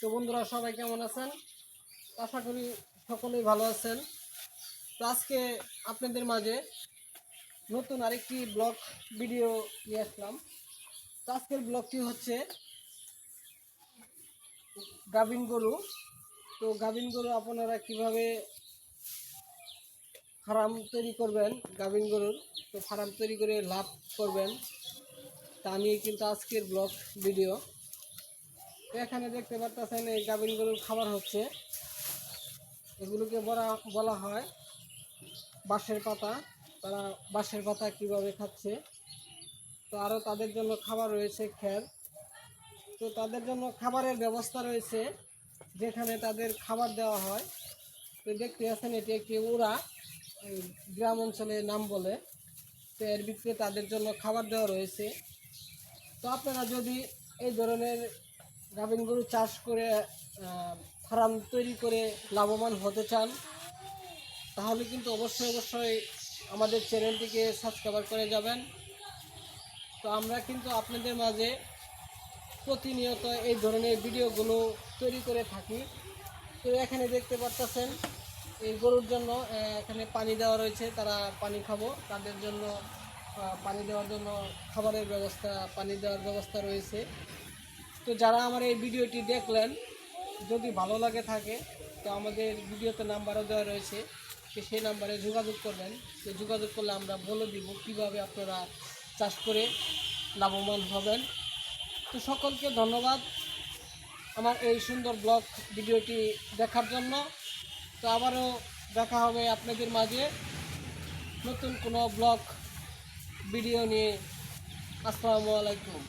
তো বন্ধুরা, সবাই কেমন আছেন? আশা করি সকলেই ভালো আছেন। তো আজকে আপনাদের মাঝে নতুন আরেকটি ব্লগ ভিডিও নিয়ে আসলাম। তো আজকের ব্লগটি হচ্ছে গাভিন গরু। তো গাভিন গরু আপনারা কীভাবে ফার্ম তৈরি করবেন গাভিন গরুর? তো ফার্ম তৈরি করে লাভ করবেন। তা নিয়ে কিন্তু আজকের ব্লগ ভিডিও। এখানে দেখতে পারতেছেন এই গাভিন গরুর খাবার হচ্ছে। এগুলোকে বলা বলা হয় বাঁশের পাতা। তারা বাঁশের পাতা কীভাবে খাচ্ছে? তো আরও তাদের জন্য খাবার রয়েছে খ্যার তো তাদের জন্য খাবারের ব্যবস্থা রয়েছে, যেখানে তাদের খাবার দেওয়া হয়। তো দেখতে আছেন এটি একটি উড়া গ্রাম অঞ্চলে নাম বলে। তো এর ভিতরে তাদের জন্য খাবার দেওয়া রয়েছে। তো আপনারা যদি এই ধরনের গাভিন গরু চাষ করে ফার্ম তৈরি করে লাভবান হতে চান, তাহলে কিন্তু অবশ্যই অবশ্যই আমাদের চ্যানেলটিকে সাবস্ক্রাইব করে যাবেন। তো আমরা কিন্তু আপনাদের মাঝে প্রতিনিয়ত এই ধরনের ভিডিওগুলো তৈরি করে থাকি। তো এখানে দেখতে পারতেছেন, এই গরুর জন্য এখানে পানি দেওয়া রয়েছে, তারা পানি খাব। তাদের জন্য পানি দেওয়ার জন্য খাবারের ব্যবস্থা, পানি দেওয়ার ব্যবস্থা রয়েছে। তো যারা আমার এই ভিডিওটি দেখলেন, যদি ভালো লাগে থাকে, তো আমাদের ভিডিওতে নাম্বারও দেওয়া রয়েছে, তো সেই নাম্বারে যোগাযোগ করবেন। তো যোগাযোগ করলে আমরা বলে দিব কীভাবে আপনারা চাষ করে লাভবান হবেন। তো সকলকে ধন্যবাদ আমার এই সুন্দর ব্লগ ভিডিওটি দেখার জন্য। তো আবারও দেখা হবে আপনাদের মাঝে নতুন কোনো ব্লগ, ভিডিও নিয়ে। আসসালামু আলাইকুম।